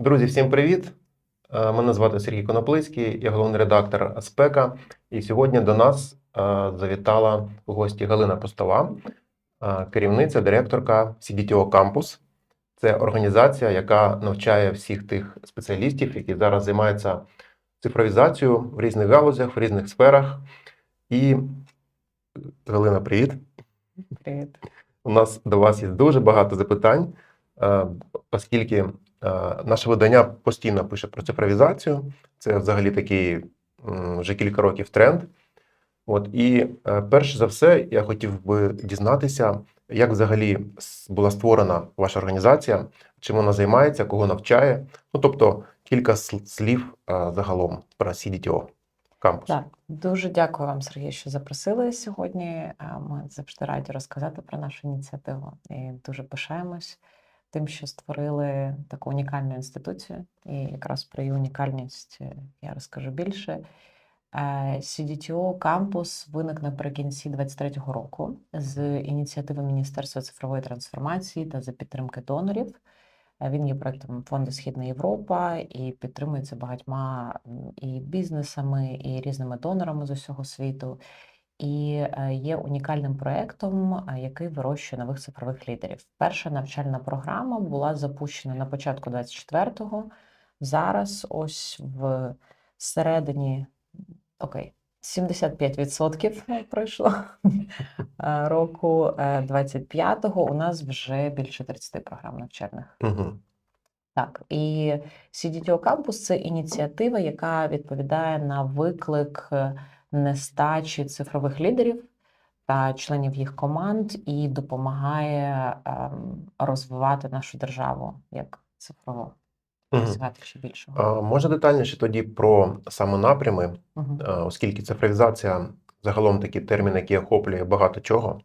Друзі, всім привіт! Е, Мене звати Сергій Коноплицький, я головний редактор Аспека. І сьогодні до нас е, завітала в гості Галина Постова, е, керівниця, директорка CDTO Campus. Це організація, яка навчає всіх тих спеціалістів, які зараз займаються цифровізацією в різних галузях, в різних сферах. І Галина, привіт! Привіт. У нас до вас є дуже багато запитань, оскільки наше видання постійно пише про цифровізацію. Це взагалі такий вже кілька років тренд. От і е, перш за все, я хотів би дізнатися, як взагалі була створена ваша організація, чим вона займається, кого навчає. Ну тобто кілька слів е, загалом про CDTO кампус. Так, дуже дякую вам, Сергій, що запросили сьогодні. Е, Ми завжди раді розказати про нашу ініціативу і дуже пишаємось тим, що створили таку унікальну інституцію. І якраз про її унікальність е, я розкажу більше. Е, CDTO кампус виник наприкінці 23-го року з ініціативи Міністерства цифрової трансформації та за підтримки донорів. Е, Він є проектом фонду Східна Європа і підтримується багатьма і бізнесами, і різними донорами з усього світу. І е, є унікальним проектом, е, який вирощує нових цифрових лідерів. Перша навчальна програма була запущена на початку 24-го. Зараз, ось в середині, окей, 75% пройшло е, року е, 25-го. У нас вже більше 30 програм навчальних. Угу. Так, і CDTO Campus – це ініціатива, яка відповідає на виклик нестачі цифрових лідерів та членів їх команд і допомагає ем, розвивати нашу державу як цифрово, Угу. ще більшого. А, може детальніше тоді про саме напрями. Е, оскільки цифровізація загалом такий термін, який охоплює багато чого.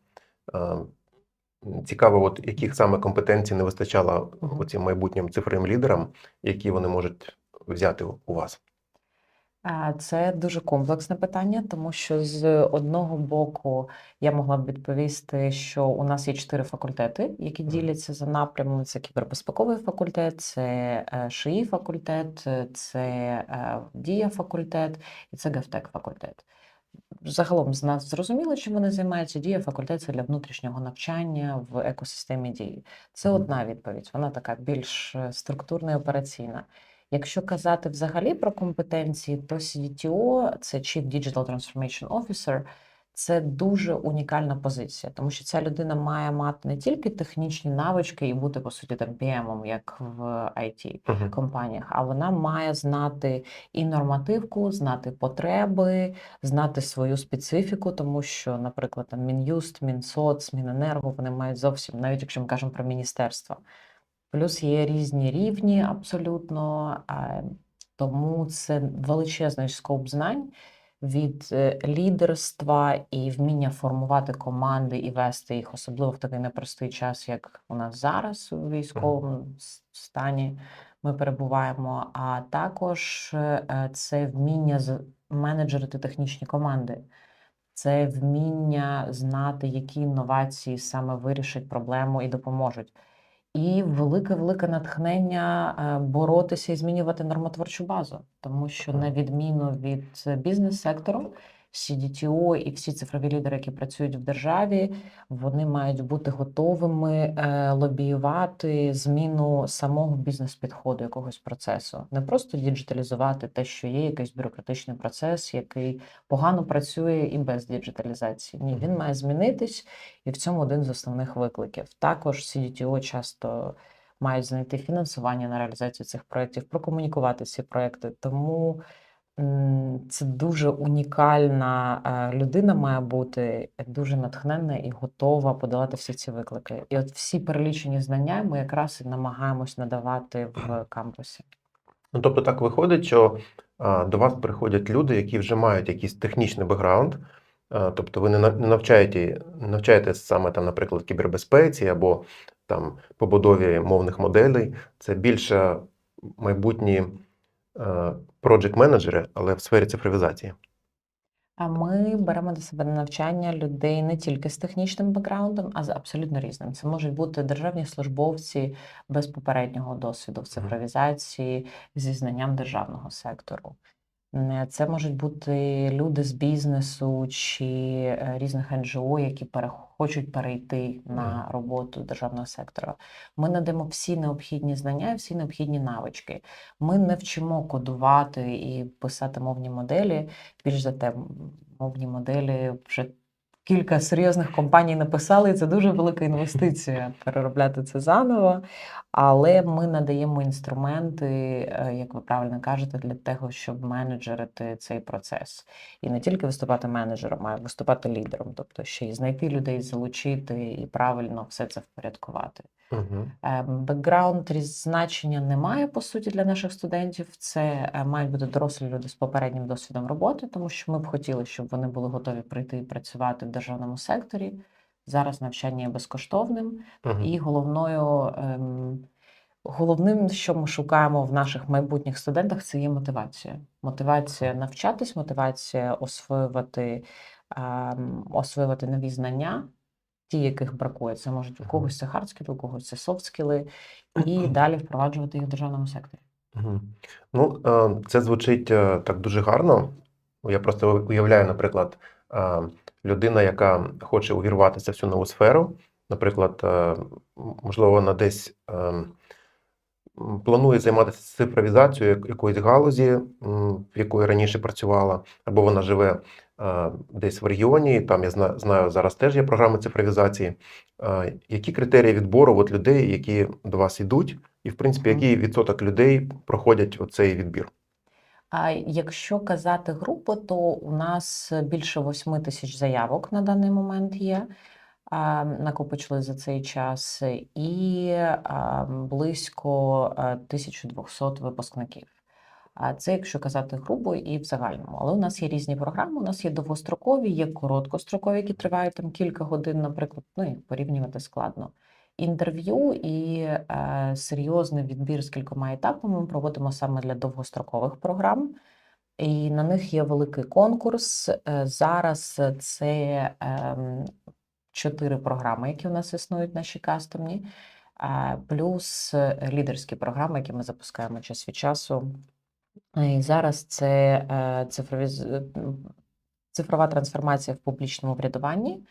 Цікаво, от яких саме компетенцій не вистачало оцим майбутнім цифровим лідерам, які вони можуть взяти у вас. Це дуже комплексне питання, тому що з одного боку я могла б відповісти, що у нас є чотири факультети, які діляться за напрямом. Це кібербезпековий факультет, це е, ШИІ факультет, це е, Дія факультет і це Гефтек факультет. Загалом з нас зрозуміло, чим вони займаються. Дія факультет це для внутрішнього навчання в екосистемі дії. Це одна відповідь, вона така більш е, структурна і операційна. Якщо казати взагалі про компетенції, то CDTO, це Chief Digital Transformation Officer, це дуже унікальна позиція, тому що ця людина має мати не тільки технічні навички і бути, по суті, там PM, як в IT компаніях, а вона має знати і нормативку, знати потреби, знати свою специфіку, тому що, наприклад, там Мін'юст, Мінсоц, Міненерго, вони мають зовсім, навіть якщо ми кажемо про міністерство. Плюс є різні рівні абсолютно, тому це величезний скоп знань від е, лідерства і вміння формувати команди і вести їх, особливо в такий непростий час, як у нас зараз у військовому стані ми перебуваємо. А також е, е, це вміння менеджерити технічні команди. Це вміння знати, які інновації саме вирішать проблему і допоможуть. І велике-велике натхнення е, боротися і змінювати нормотворчу базу, тому що на відміну від е, бізнес-сектору, CDTO і всі цифрові лідери, які працюють в державі, вони мають бути готовими е, лобіювати зміну самого бізнес-підходу якогось процесу, не просто діджиталізувати те, що є, якийсь бюрократичний процес, який погано працює і без діджиталізації. Ні, він має змінитись, і в цьому один з основних викликів. Також CDTO часто мають знайти фінансування на реалізацію цих проєктів, прокомунікувати ці проєкти. Тому це дуже унікальна е, людина має бути, дуже натхненна і готова подолати всі ці виклики. І от всі перелічені знання ми якраз і намагаємось надавати в кампусі. Ну, тобто так виходить, що а, до вас приходять люди, які вже мають якийсь технічний бекграунд, а, тобто ви не на- навчаєте, навчаєте саме там, наприклад, кібербезпеці або там побудові мовних моделей. Це більше майбутні проджект менеджери але в сфері цифровізації. А ми беремо до себе на навчання людей не тільки з технічним бекграундом, а з абсолютно різним. Це можуть бути державні службовці без попереднього досвіду в цифровізації зі знанням державного сектору. Е, Це можуть бути люди з бізнесу чи е, різних НЖО, які хочуть перейти на роботу державного сектора. Ми надаємо всі необхідні знання і всі необхідні навички. Ми не вчимо кодувати і писати мовні моделі. Більш за те, мовні моделі вже кілька серйозних компаній написали, і це дуже велика інвестиція переробляти це заново. Але ми надаємо інструменти, е, як ви правильно кажете, для того, щоб менеджерити цей процес. І не тільки виступати менеджером, а й виступати лідером, тобто ще й знайти людей, залучити і правильно все це впорядкувати. Е, Бекграунд різ- значення немає по суті для наших студентів. Це е, мають бути дорослі люди з попереднім досвідом роботи, тому що ми б хотіли, щоб вони були готові прийти і працювати державному секторі. Зараз навчання є безкоштовним, і головною ем, головним, що ми шукаємо в наших майбутніх студентах, це є мотивація. Мотивація навчатись, мотивація освоювати, ем, освоювати нові знання, ті, яких бракує. Це можуть у когось це хардскіли, у когось це софтскіли, і далі впроваджувати їх в державному секторі. Угу. Ну, е, це звучить е, так дуже гарно. Я просто уявляю, наприклад, е, людина, яка хоче увірватися в цю нову сферу, наприклад, е, можливо, вона десь е, планує займатися цифровізацією якоїсь галузі, в якої раніше працювала, або вона живе е, десь в регіоні. Там я знаю, зараз теж є програми цифровізації. Які критерії відбору от людей, які до вас йдуть, і в принципі, який відсоток людей проходять оцей відбір? А якщо казати групу, то у нас більше 8 тисяч заявок на даний момент є. Накопичили за цей час, і близько а, 1200 випускників. А це якщо казати грубо і в загальному. Але у нас є різні програми. У нас є довгострокові, є короткострокові, які тривають там кілька годин, наприклад. Ну і порівнювати складно. Інтерв'ю і е, серйозний відбір з кількома етапами ми проводимо саме для довгострокових програм. І на них є великий конкурс. Е, Зараз це ем, чотири програми, які у нас існують, наші кастомні, а, плюс е, лідерські програми, які ми запускаємо час від часу. І зараз це е, цифровіз... е, м, цифрова трансформація в публічному врядуванні,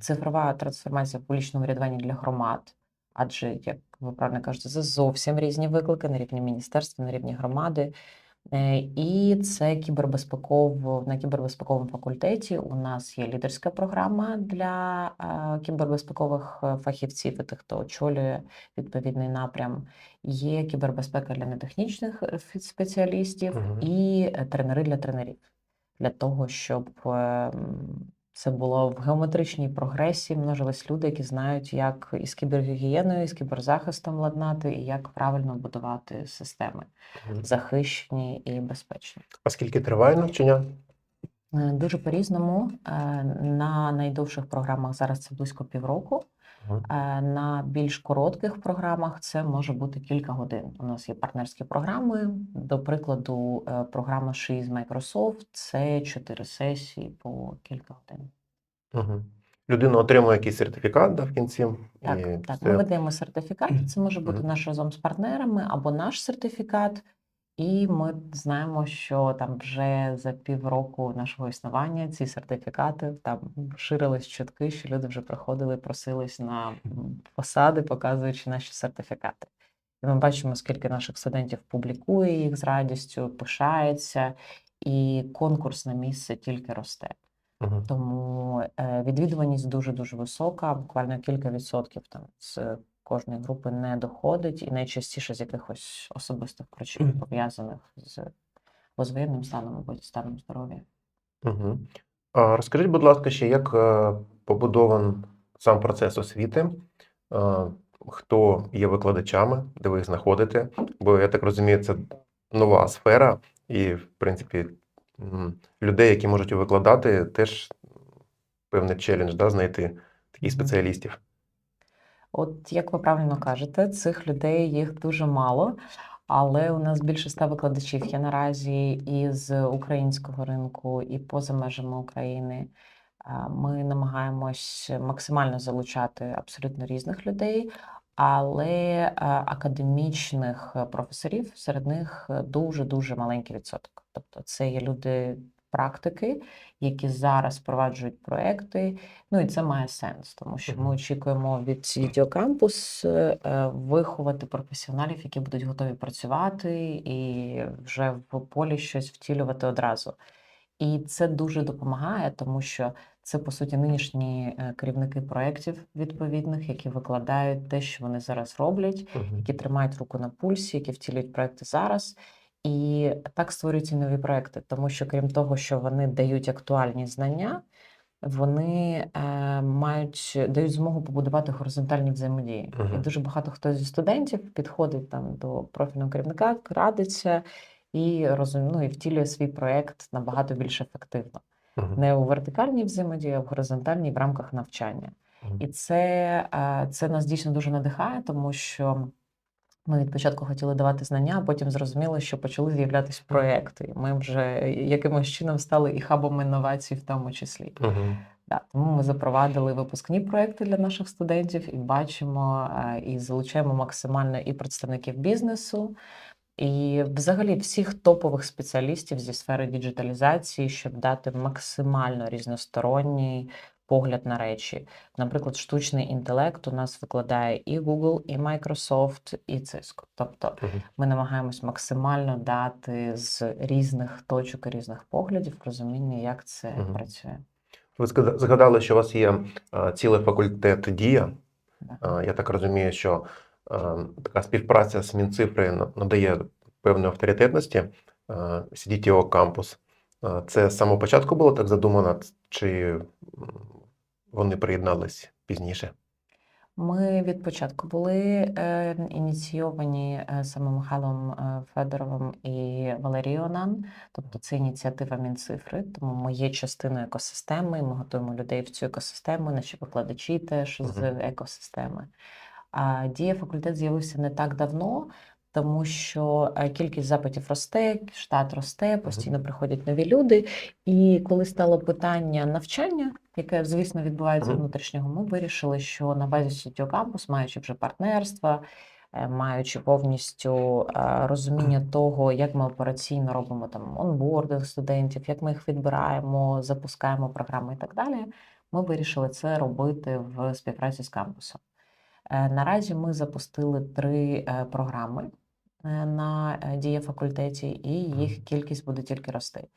цифрова трансформація в публічному врядуванні для громад. Адже, як ви правильно кажете, це зовсім різні виклики на рівні міністерства, на рівні громади. Е, І це кібербезпеково на кібербезпековому факультеті. У нас є лідерська програма для е, кібербезпекових е, фахівців і тих, хто очолює відповідний напрям. Є кібербезпека для нетехнічних спеціалістів Мгм. і тренери для тренерів, для того, щоб е, це було в геометричній прогресії, множились люди, які знають, як із кібергігієною, і з кіберзахистом ладнати, і як правильно будувати системи захищені і безпечні. А скільки триває навчання? Е, Дуже по-різному. Е, На найдовших програмах зараз це близько півроку. Е, На більш коротких програмах це може бути кілька годин. У нас є партнерські програми. До прикладу, е, програма «Ши» з Microsoft – це чотири сесії по кілька годин. Угу. Людина отримує якийсь сертифікат да, в кінці. Так, і так. все. Ми видаємо сертифікат. Це може бути Мгм. наш разом з партнерами або наш сертифікат. І ми знаємо, що там вже за півроку нашого існування ці сертифікати там ширились чутки, що люди вже приходили, просились на посади, показуючи наші сертифікати. І ми бачимо, скільки наших студентів публікує їх з радістю, пишається, і конкурс на місце тільки росте. Мгм. Тому е, відвідуваність дуже дуже висока, буквально кілька відсотків там з кожної групи не доходить, і найчастіше з якихось особистих причин пов'язаних з або воєнним станом або зі станом здоров'я. Угу. А розкажіть, будь ласка, ще як е, побудований сам процес освіти? Е, Хто є викладачами, де ви їх знаходите? Бо я так розумію, це нова сфера, і, в принципі, людей, які можуть викладати, теж певний челендж да, знайти таких спеціалістів. От як ви правильно кажете, цих людей їх дуже мало. Але у нас більше ста викладачів є наразі і з українського ринку, і поза межами України. Ми намагаємось максимально залучати абсолютно різних людей, але академічних професорів серед них дуже дуже маленький відсоток. Тобто, це є люди практики, які зараз впроваджують проекти. Ну і це має сенс, тому що ми очікуємо від CTO Campus е, виховати професіоналів, які будуть готові працювати і вже в полі щось втілювати одразу. І це дуже допомагає, тому що це по суті нинішні е, керівники проєктів відповідних, які викладають те, що вони зараз роблять, які тримають руку на пульсі, які втілюють проекти зараз. І так створюються нові проекти, тому що крім того, що вони дають актуальні знання, вони е, мають дають змогу побудувати горизонтальні взаємодії. І дуже багато хто зі студентів підходить там до профільного керівника, радиться і розум, ну, і втілює свій проект набагато більш ефективно. Мгм. Не у вертикальній взаємодії, а в горизонтальній в рамках навчання. Мгм. І це, е, це нас дійсно дуже надихає, тому що ми від початку хотіли давати знання, а потім зрозуміли, що почали з'являтися проекти. Ми вже якимось чином стали і хабом інновацій, в тому числі. Мгм. Да, тому ми запровадили випускні проекти для наших студентів і бачимо е, і залучаємо максимально і представників бізнесу, і взагалі всіх топових спеціалістів зі сфери діджиталізації, щоб дати максимально різносторонній погляд на речі. Наприклад, штучний інтелект у нас викладає і Google, і Microsoft, і Cisco. Тобто ми намагаємось максимально дати з різних точок і різних поглядів розуміння, як це Мгм. працює. Ви згадали, що у вас є цілий факультет дія. Да. Я так розумію, що така співпраця з Мінцифри надає певної авторитетності CDTO Campus. А, Це з самого початку було так задумано, чи вони приєднались пізніше? Ми від початку були е, ініційовані е, саме Михайлом е, Федоровим і Валерією Онан. Тобто це ініціатива Мінцифри, тому ми є частиною екосистеми. Ми готуємо людей в цю екосистему, наші викладачі теж з екосистеми. А дія факультет з'явився не так давно, тому що е, кількість запитів росте, штат росте, постійно приходять нові люди. І коли стало питання навчання, яке, звісно, відбувається внутрішнього, ми вирішили, що на базі CTO Campus, маючи вже партнерства, е, маючи повністю е, розуміння того, як ми операційно робимо там онбординг студентів, як ми їх відбираємо, запускаємо програми і так далі, ми вирішили це робити в співпраці з кампусом. Е, Наразі ми запустили три е, програми е, на е, дія факультеті, і їх кількість буде тільки рости.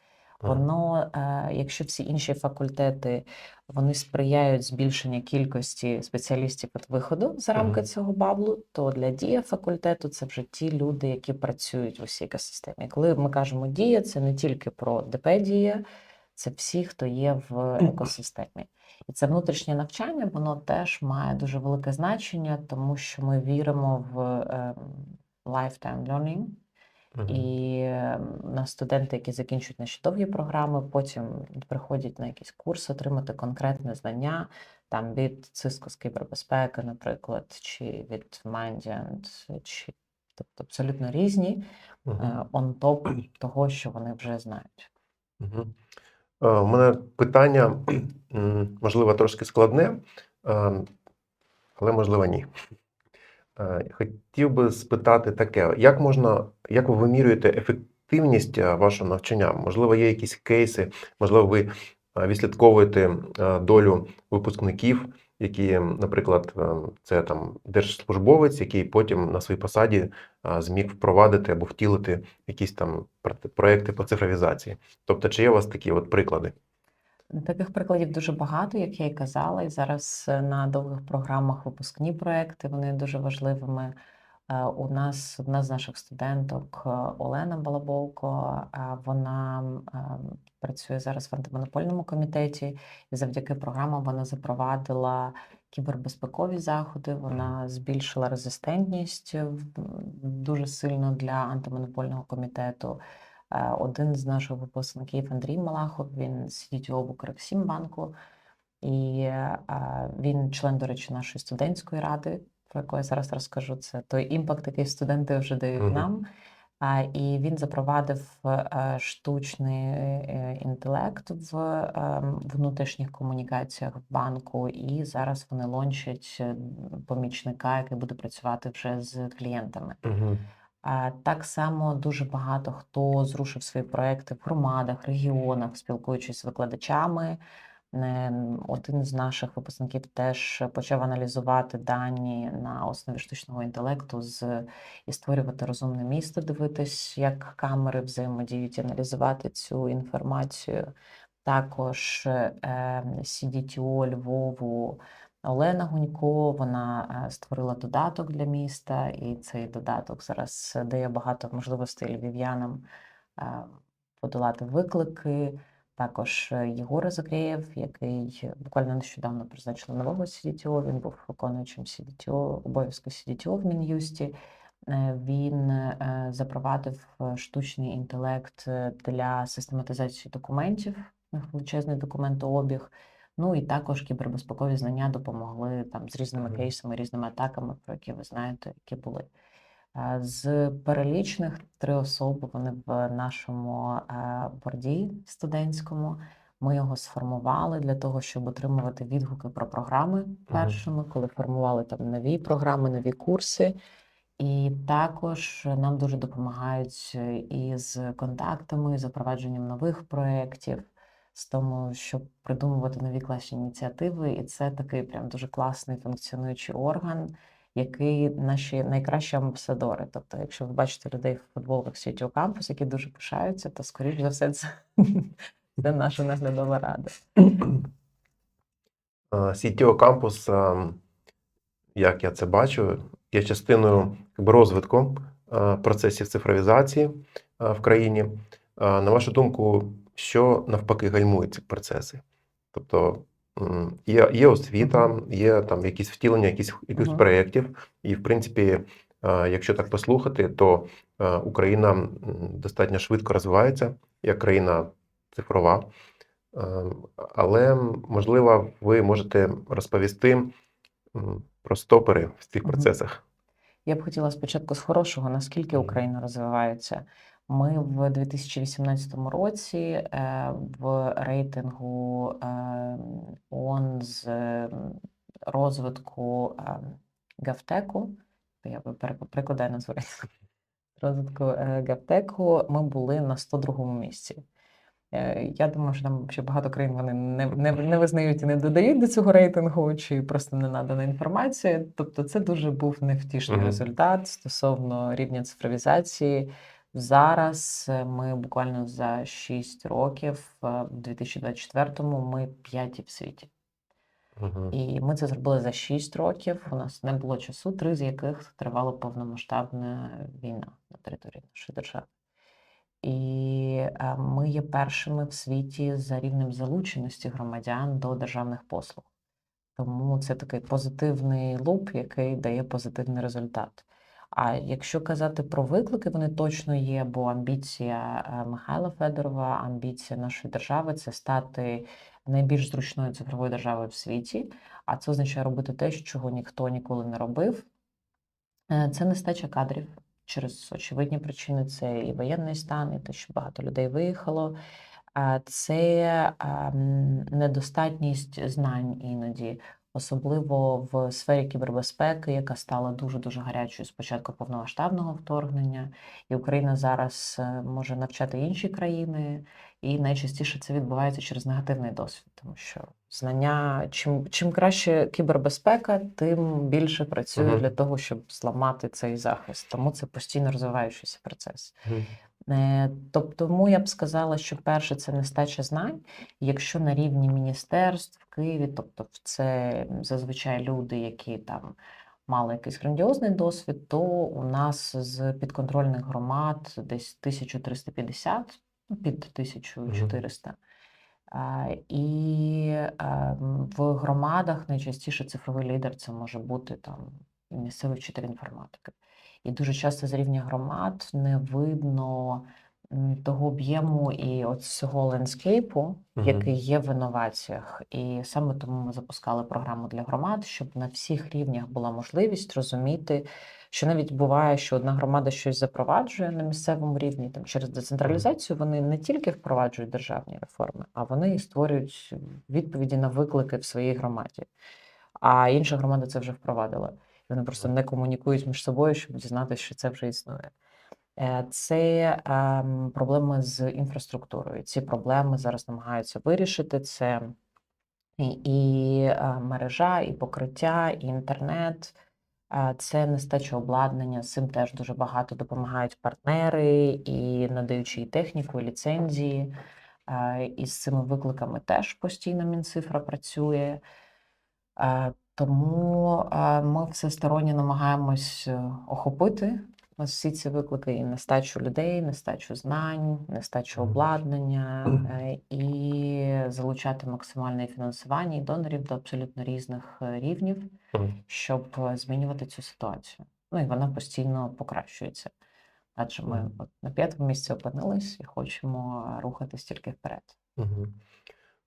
Воно, якщо всі інші факультети вони сприяють збільшенню кількості спеціалістів від виходу за рамки цього баблу, то для дія факультету це вже ті люди, які працюють в усій екосистемі. Коли ми кажемо дія, це не тільки про ДП дія, це всі, хто є в екосистемі. І це внутрішнє навчання, воно теж має дуже велике значення, тому що ми віримо в ем, lifetime learning. Мгм. І е, на студенти, які закінчують наші довгі програми, потім приходять на якийсь курс отримати конкретне знання там від Cisco з кібербезпеки, наприклад, чи від Mandiant, чи тобто абсолютно різні он топ того, що вони вже знають. Мгм. Е, У мене питання, можливо, трошки складне, е, але можливо, ні. Е, Хотів би спитати таке: як можна, як ви вимірюєте ефективність е, вашого навчання? Можливо, є якісь кейси, можливо, ви е, відслідковуєте е, долю випускників, які, наприклад, е, це там держслужбовець, який потім на своїй посаді е, зміг впровадити або втілити якісь там проекти по цифровізації. Тобто, чи є у вас такі от приклади? Таких прикладів дуже багато, як я і казала, і зараз е, на довгих програмах випускні проекти вони дуже важливими. Е, У нас одна з наших студенток е, Олена Балабовко, е, вона е, працює зараз в антимонопольному комітеті, і завдяки програмам вона запровадила кібербезпекові заходи. Вона збільшила резистентність дуже сильно для антимонопольного комітету. Один з наших випускників Андрій Малахов, він CTO в Укрексімбанку, і е, він член, до речі, нашої студентської ради про яку я зараз розкажу, це той імпакт, який студенти вже дають Мгм. нам. А, І він запровадив е, штучний е, інтелект в е, внутрішніх комунікаціях в банку, і зараз вони лончать е, помічника, який буде працювати вже з клієнтами. Угу. А так само дуже багато хто зрушив свої проекти в громадах, регіонах, спілкуючись з викладачами. Е, Один з наших випускників теж почав аналізувати дані на основі штучного інтелекту з і створювати розумне місто, дивитись, як камери взаємодіють, аналізувати цю інформацію. Також е, CDTO Львову Олена Гунько, вона е, створила додаток для міста, і цей додаток зараз дає багато можливостей львів'янам е, подолати виклики. Також е, Єгор Загрєєв, який буквально нещодавно призначили нового CDTO, він був виконуючим CDTO, обов'язку CDTO в Мін'юсті. Е, Він е, запровадив штучний інтелект для систематизації документів, величезний документообіг. Ну і також кібербезпекові знання допомогли там з різними кейсами, різними атаками, про які ви знаєте, які були. Е, З перелічних три особи вони в нашому е, борді студентському. Ми його сформували для того, щоб отримувати відгуки про програми першими, коли формували там нові програми, нові курси. І також нам дуже допомагають е, із контактами, запровадженням нових проєктів, з тому, щоб придумувати нові класні ініціативи. І це такий прям дуже класний функціонуючий орган, який наші найкращі амбасадори. Тобто, якщо ви бачите людей в футболках Світіо Кампус, які дуже пишаються, то скоріш за все це, це наша наглядова рада. Campus, е, як я це бачу, є частиною розвитку процесів цифровізації в країні. На вашу думку, що навпаки гальмує ці процеси? Тобто є, є освіта, є там якісь втілення, якісь, якихось проєктів, і в принципі, е, якщо так послухати, то е, Україна достатньо швидко розвивається як країна цифрова. Е, Але можливо, ви можете розповісти про стопери в цих процесах. Я б хотіла спочатку з хорошого, наскільки Україна розвивається. Ми в 2018 році е, в рейтингу е, ООН з е, розвитку Гавтеку, я би перекладаю назву розвитку Гавтеку, ми були на 102 місці. Я думаю, що там ще багато країн вони не, не, не визнають і не додають до цього рейтингу, чи просто не надана інформація. Тобто, це дуже був невтішний Мгм. результат стосовно рівня цифровізації. Зараз е, ми буквально за 6 років, е, в 2024-му, ми п'яті в світі. Мгм. І ми це зробили за 6 років. У нас не було часу, три з яких тривала повномасштабна війна на території нашої держави. І е, ми є першими в світі за рівнем залученості громадян до державних послуг. Тому це такий позитивний луп, який дає позитивний результат. А якщо казати про виклики, вони точно є, бо амбіція е, Михайла Федорова, амбіція нашої держави це стати найбільш зручною цифровою державою в світі. А це означає робити те, чого ніхто ніколи не робив. Е, Це нестача кадрів через очевидні причини. Це і воєнний стан, і те, що багато людей виїхало. Це ем, недостатність знань іноді, особливо в сфері кібербезпеки, яка стала дуже дуже гарячою з початку повномасштабного вторгнення. І Україна зараз е, може навчати інші країни, і найчастіше це відбувається через негативний досвід, тому що знання, чим, чим краще кібербезпека, тим більше працює Мгм. для того, щоб зламати цей захист. Тому це постійно розвиваючийся процес. Мгм. Е, Тобто, тому я б сказала, що перше це нестача знань. Якщо на рівні міністерств в Києві, тобто це зазвичай люди, які там мали якийсь грандіозний досвід, то у нас з підконтрольних громад десь 1350, ну, під 1400. А, І ем, в громадах найчастіше цифровий лідер це може бути там місцевий вчитель інформатики. І дуже часто з рівня громад не видно того об'єму і от цього лендскейпу, Мгм. який є в інноваціях. І саме тому ми запускали програму для громад, щоб на всіх рівнях була можливість розуміти, що навіть буває, що одна громада щось запроваджує на місцевому рівні, там через децентралізацію вони не тільки впроваджують державні реформи, а вони і створюють відповіді на виклики в своїй громаді. А інша громада це вже впровадила. Вони просто не комунікують між собою, щоб дізнатися, що це вже існує. Е, Це ем, проблеми з інфраструктурою. Ці проблеми зараз намагаються вирішити. Це і, е, мережа, і покриття, і інтернет. Е, Це нестача обладнання. З цим теж дуже багато допомагають партнери і надаючи і техніку, і ліцензії. І з цими викликами теж постійно Мінцифра працює. Тому е, ми всесторонньо намагаємось е, охопити всі ці виклики і нестачу людей, нестачу знань, нестачу обладнання е, і залучати максимальне фінансування і донорів до абсолютно різних рівнів, щоб змінювати цю ситуацію. Ну і вона постійно покращується. Адже ми от на п'ятому місці опинились і хочемо рухатись тільки вперед.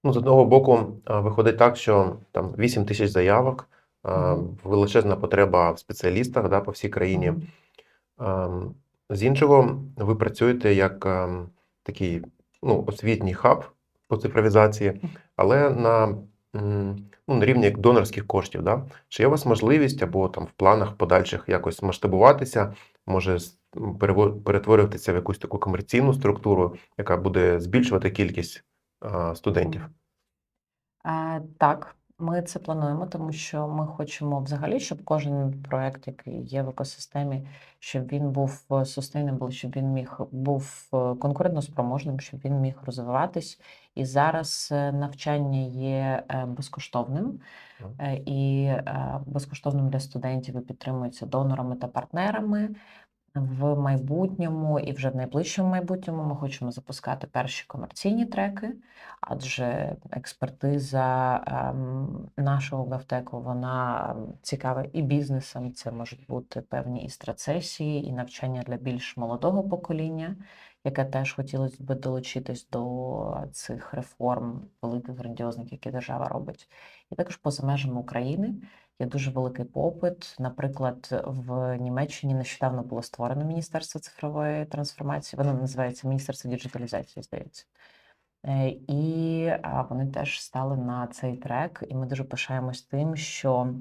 Ну, з одного боку, виходить так, що там 8 тисяч заявок, величезна потреба в спеціалістах да, по всій країні. З іншого, ви працюєте як такий ну, освітній хаб по цифровізації, але на, ну, на рівні як донорських коштів. Да? Чи є у вас можливість або там в планах подальших якось масштабуватися, може перетворюватися в якусь таку комерційну структуру, яка буде збільшувати кількість студентів? Е, Так, ми це плануємо, тому що ми хочемо взагалі, щоб кожен проект, який є в екосистемі, щоб він був е, sustainable, щоб він міг був е, конкурентоспроможним, щоб він міг розвиватись. І зараз навчання є безкоштовним і безкоштовним для студентів і підтримується донорами та партнерами. В майбутньому і вже в найближчому майбутньому ми хочемо запускати перші комерційні треки, адже експертиза ем, нашого гавтеку вона ем, цікава і бізнесам. Це можуть бути певні і страцесії, і навчання для більш молодого покоління, яке теж хотілося б долучитись до цих реформ великих грандіозних, які держава робить. І також поза межами України є дуже великий попит. Наприклад, в Німеччині нещодавно було створено Міністерство цифрової трансформації. Воно називається Міністерство діджиталізації, здається. Е, І вони теж стали на цей трек, і ми дуже пишаємось тим, що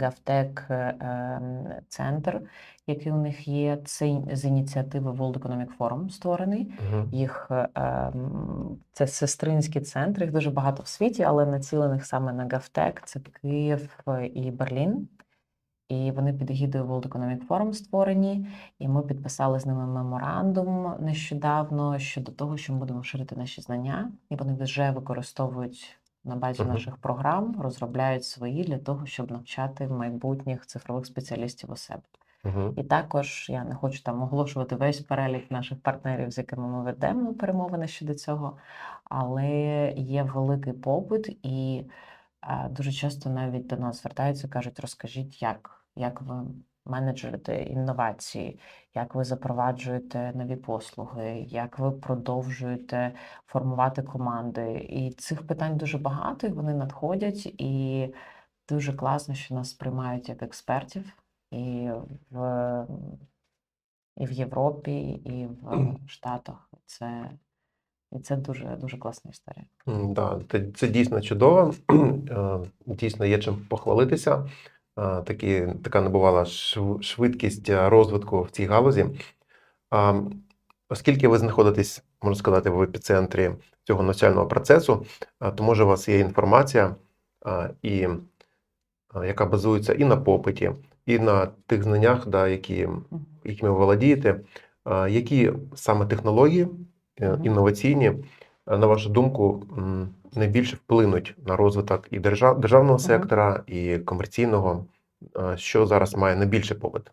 Гавтек е, ем, центр, який у них є, це з ініціативи World Economic Forum створений. Мгм. Їх е, ем, це сестринські центри, їх дуже багато в світі, але націлених саме на Гавтек це Київ е, і Берлін. І вони під егідою World Economic Forum створені, і ми підписали з ними меморандум нещодавно щодо того, що ми будемо ширити наші знання, і вони вже використовують на базі Мгм. наших програм, розробляють свої для того, щоб навчати майбутніх цифрових спеціалістів у себе. Мгм. І також я не хочу там оголошувати весь перелік наших партнерів, з якими ми ведемо перемовини щодо цього, але є великий попит, і е, дуже часто навіть до нас звертаються, кажуть, розкажіть, як, як ви менеджерите інновації, як ви запроваджуєте нові послуги, як ви продовжуєте формувати команди. І цих питань дуже багато, і вони надходять, і дуже класно, що нас приймають як експертів і в, і в Європі, і в Штатах. Це, і це дуже, дуже класна історія. Да, це, це дійсно чудово. Е, Дійсно є чим похвалитися. Е, Такі, така небувала шв- швидкість е, розвитку в цій галузі. А, Оскільки ви знаходитесь, можна сказати, в епіцентрі цього навчального процесу, а, то може у вас є інформація, а, і, а, яка базується і на попиті, і на тих знаннях, да, які, якими ви володієте. А, Які саме технології е, інноваційні, е, на вашу думку, найбільше вплинуть на розвиток і держав, державного сектора, і комерційного, що зараз має найбільший попит?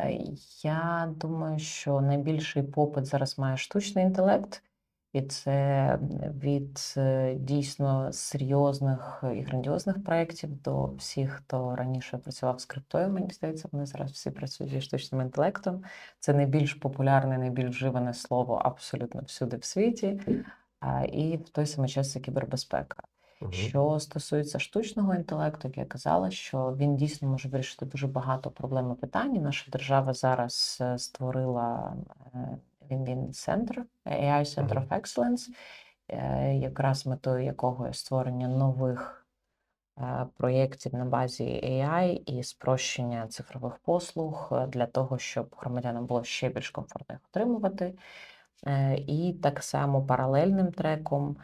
Е, Я думаю, що найбільший попит зараз має штучний інтелект, І це від е, дійсно серйозних і грандіозних проєктів до всіх, хто раніше працював з криптою. Мені здається, вони зараз всі працюють зі штучним інтелектом. Це найбільш популярне, найбільш вживане слово абсолютно всюди в світі. І в той самий час це кібербезпека. Мгм. Що стосується штучного інтелекту, як я казала, що він дійсно може вирішити дуже багато проблем і питань. Наша держава зараз е, створила він центр AI Center of Excellence, е, якраз метою якого є створення нових е, проєктів на базі AI і спрощення цифрових послуг е, для того, щоб громадянам було ще більш комфортно їх отримувати. І так само паралельним треком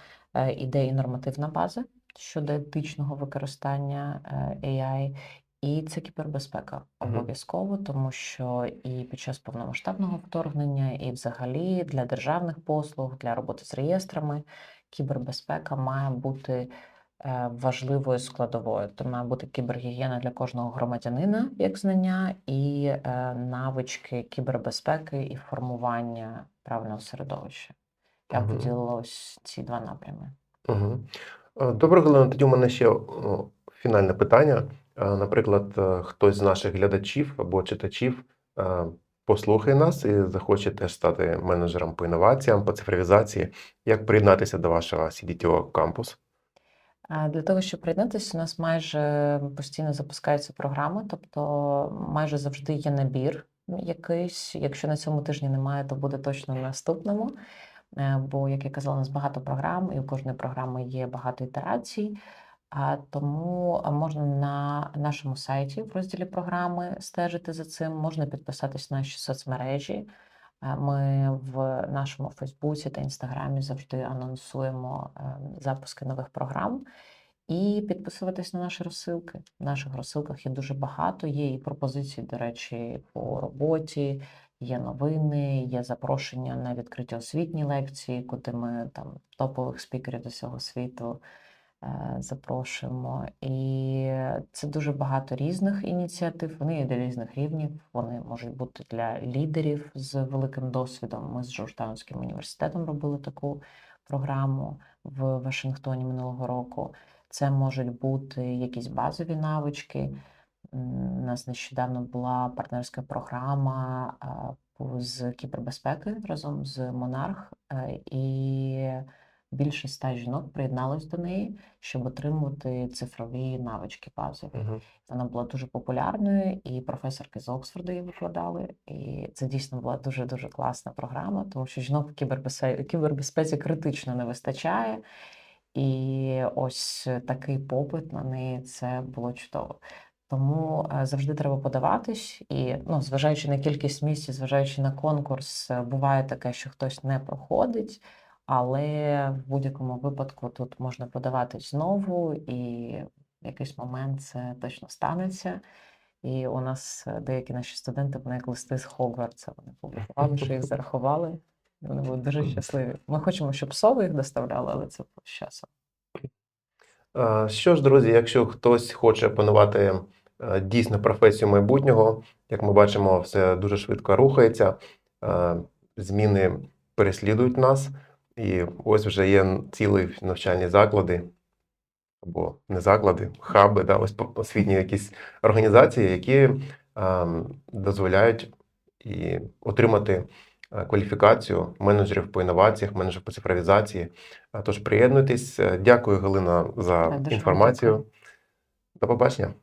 іде і нормативна база щодо етичного використання AI, і це кібербезпека обов'язково, тому що і під час повномасштабного вторгнення, і взагалі для державних послуг, для роботи з реєстрами, кібербезпека має бути е, важливою складовою. То має бути кібергігієна для кожного громадянина як знання, і е, навички кібербезпеки і формування правильного середовища. Я б поділила ось ці два напрями. Угу. Добре, Галина, тоді у мене ще фінальне питання. Е, Наприклад, е, хтось з наших глядачів або читачів е, послухає нас і захоче теж стати менеджером по інноваціям, по цифровізації. Як приєднатися до вашого CDTO кампус? Для того, щоб приєднатися, у нас майже постійно запускаються програми, тобто майже завжди є набір якийсь. Якщо на цьому тижні немає, то буде точно на наступному. Бо, як я казала, у нас багато програм, і у кожної програми є багато ітерацій. Тому можна на нашому сайті в розділі програми стежити за цим, можна підписатись на наші соцмережі. Е, Ми в нашому Фейсбуці та Інстаграмі завжди анонсуємо е, запуски нових програм. І підписуватись на наші розсилки. В наших розсилках є дуже багато. Є і пропозиції, до речі, по роботі, є новини, є запрошення на відкриті освітні лекції, куди ми там топових спікерів з усього світу запрошуємо. І це дуже багато різних ініціатив. Вони є для різних рівнів. Вони можуть бути для лідерів з великим досвідом. Ми з Джорджтаунським університетом робили таку програму в Вашингтоні минулого року. Це можуть бути якісь базові навички. У нас нещодавно була партнерська програма з кібербезпеки разом з Монарх, е, і більше ста жінок приєдналось до неї, щоб отримувати цифрові навички базові. Угу. Вона була дуже популярною, і професорки з Оксфорду її викладали. І це дійсно була дуже дуже класна програма, тому що жінок в кібербезпеці, кібербезпеці критично не вистачає. І ось такий попит на неї це було чудово. Тому е, завжди треба подаватись, і ну, зважаючи на кількість місць, зважаючи на конкурс, буває таке, що хтось не проходить, але в будь-якому випадку тут можна подаватись знову, і в якийсь момент це точно станеться. І у нас е, деякі наші студенти, вони як листи з Хогвартса, вони публікували, що їх зарахували. і Вони будуть дуже щасливі. Ми хочемо, щоб сови їх доставляли, але це з часом. Що ж, друзі, якщо хтось хоче опанувати е, дійсно професію майбутнього, як ми бачимо, все дуже швидко рухається, е, зміни переслідують нас, і ось вже є цілі навчальні заклади, або не заклади, хаби, да, ось освітні якісь організації, які е, дозволяють і отримати кваліфікацію менеджерів по інноваціях, менеджерів по цифровізації. А Тож приєднуйтесь. Дякую, Галина, за інформацію. До побачення.